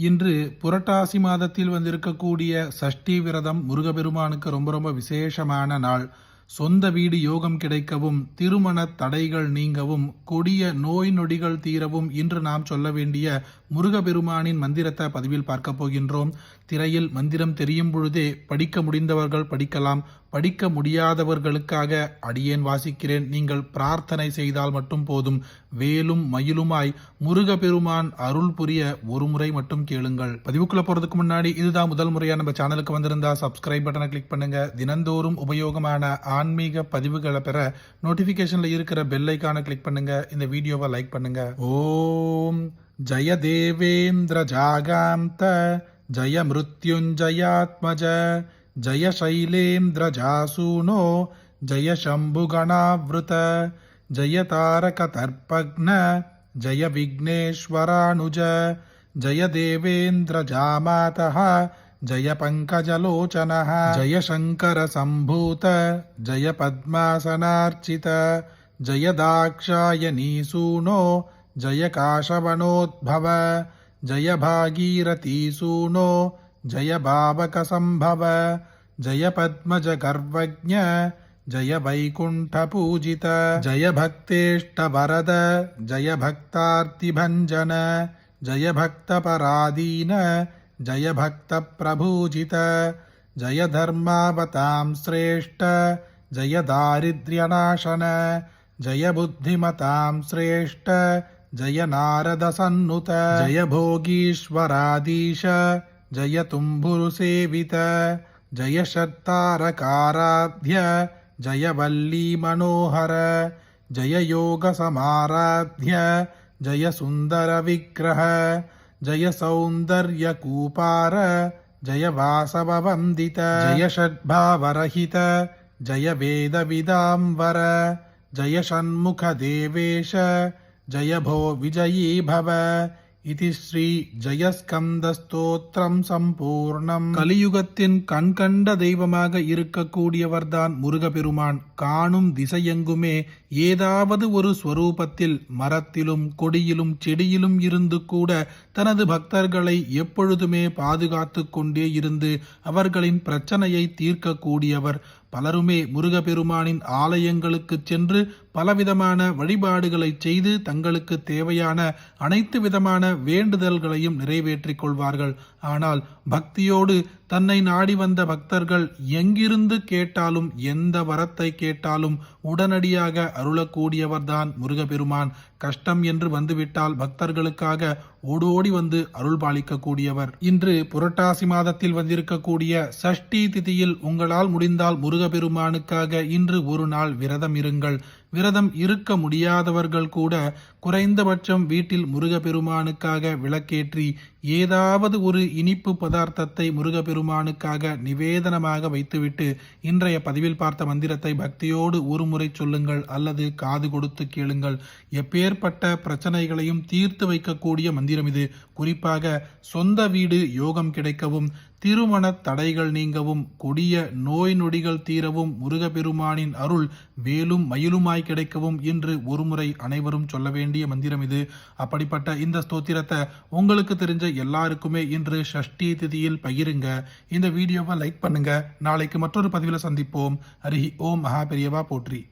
இன்று புரட்டாசி மாதத்தில் வந்திருக்கக்கூடிய சஷ்டி விரதம் முருகபெருமானுக்கு ரொம்ப ரொம்ப விசேஷமான நாள். சொந்த வீடு யோகம் கிடைக்கவும் திருமண தடைகள் நீங்கவும் கொடிய நோய் நொடிகள் தீரவும் இன்று நாம் சொல்ல வேண்டிய முருகபெருமானின் மந்திரத்தை பதிவில் பார்க்க போகின்றோம். திரையில் மந்திரம் தெரியும் பொழுதே படிக்க முடிந்தவர்கள் படிக்கலாம். படிக்க முடியாதவர்களுக்காக அடியேன் வாசிக்கிறேன். நீங்கள் பிரார்த்தனை செய்தால் மட்டும் போதும். வேலும் மயிலுமாய் முருகபெருமான் அருள் புரிய ஒரு முறை மட்டும் கேளுங்கள். பதிவுக்குள்ள போறதுக்கு முன்னாடி இதுதான் முதல் முறையா நம்ம சேனலுக்கு வந்திருந்தா சப்ஸ்கிரைப் பட்டனை கிளிக் பண்ணுங்க. தினந்தோறும் உபயோகமான ஆன்மீக பதிவுகளை பெற நோட்டிபிகேஷன்ல இருக்கிற பெல் ஐக்கான கிளிக் பண்ணுங்க. இந்த வீடியோவை லைக் பண்ணுங்க. ஓம் जय देवेन्द्रजागान्त जय मृत्युञ्जयात्मज जय शैलेन्द्रजासूनो जय शम्भुगणावृत जय तारकतर्पघ्न जय विघ्नेश्वरानुज जय देवेन्द्रजामातः जय पङ्कजलोचनः जय शङ्करसम्भूत जय पद्मासनार्चित जय दाक्षायणीसूनो जय काशवनोद्भव जय भागीरथीसूनो जय भावकसम्भव जय पद्मजगर्वज्ञ जय वैकुण्ठपूजित जय भक्तेष्टवरद जय भक्तार्तिभञ्जन जय भक्तपराधीन जय भक्तप्रभूजित जय धर्मावतां श्रेष्ठ जय दारिद्र्यनाशन जय बुद्धिमतां श्रेष्ठ जय नारदसन्नुत जय भोगीश्वराधीश जय तुम्बुरुसेवित जय षट्तारकाराध्य जय वल्लीमनोहर जय योगसमाराध्य जय सुन्दरविग्रह जय सौन्दर्यकूपार जय वासववन्दित जय षड्भावरहित जय वेदविदाम्बर जय षण्मुखदेवेश जय भो विजयी भव இது ஸ்ரீ ஜெயஸ்கந்தஸ்தோத்திரம் சம்பூர்ணம் கலியுகத்தின் கண்கண்ட தெய்வமாக இருக்கக்கூடியவர்தான் முருகபெருமான் காணும் திசையெங்குமே ஏதாவது ஒரு ஸ்வரூபத்தில் மரத்திலும் கொடியிலும் செடியிலும் இருந்து கூட தனது பக்தர்களை எப்பொழுதுமே பாதுகாத்து கொண்டே இருந்து அவர்களின் பிரச்சனையை தீர்க்கக்கூடியவர் பலருமே முருகப்பெருமானின் ஆலயங்களுக்கு சென்று பலவிதமான வழிபாடுகளை செய்து தங்களுக்கு தேவையான அனைத்து விதமான வேண்டுதல்களையும் நிறைவேற்றிக் கொள்வார்கள். ஆனால் பக்தியோடு தன்னை நாடி வந்த பக்தர்கள் எங்கிருந்து கேட்டாலும் எந்த வரத்தை கேட்டாலும் உடனடியாக அருளக்கூடியவர்தான் முருகப்பெருமான். கஷ்டம் என்று வந்துவிட்டால் பக்தர்களுக்காக ஓடோடி வந்து அருள் பாலிக்கக்கூடியவர். இன்று புரட்டாசி மாதத்தில் வந்திருக்கக்கூடிய சஷ்டி திதியில் உங்களால் முடிந்தால் முருகப்பெருமானுக்காக இன்று ஒரு நாள் விரதம் இருங்கள். விரதம் இருக்க முடியாதவர்கள் கூட குறைந்தபட்சம் வீட்டில் முருகப்பெருமானுக்காக விளக்கேற்றி ஏதாவது ஒரு இனிப்பு பதார்த்தத்தை முருகப்பெருமானுக்காக நிவேதனமாக வைத்துவிட்டு இன்றைய பதிவில் பார்த்த மந்திரத்தை பக்தியோடு ஒரு முறை சொல்லுங்கள் அல்லது காது கொடுத்து கேளுங்கள். எப்பேற்பட்ட பிரச்சனைகளையும் தீர்த்து வைக்கக்கூடிய மந்திரம் இது. குறிப்பாக சொந்த வீடு யோகம் கிடைக்கவும் திருமண தடைகள் நீங்கவும் கொடிய நோய் நொடிகள் தீரவும் முருகப்பெருமானின் அருள் வேலும் மயிலுமாய் கிடைக்கவும் என்று ஒருமுறை அனைவரும் சொல்ல வேண்டிய மந்திரம் இது. அப்படிப்பட்ட இந்த ஸ்தோத்திரத்தை உங்களுக்கு தெரிஞ்ச எல்லாருக்குமே இன்று ஷஷ்டி திதியில் பகிருங்க. இந்த வீடியோவை லைக் பண்ணுங்க. நாளைக்கு மற்றொரு பதிவில் சந்திப்போம். ஹரி ஓம் மகா பெரியவா போற்றி.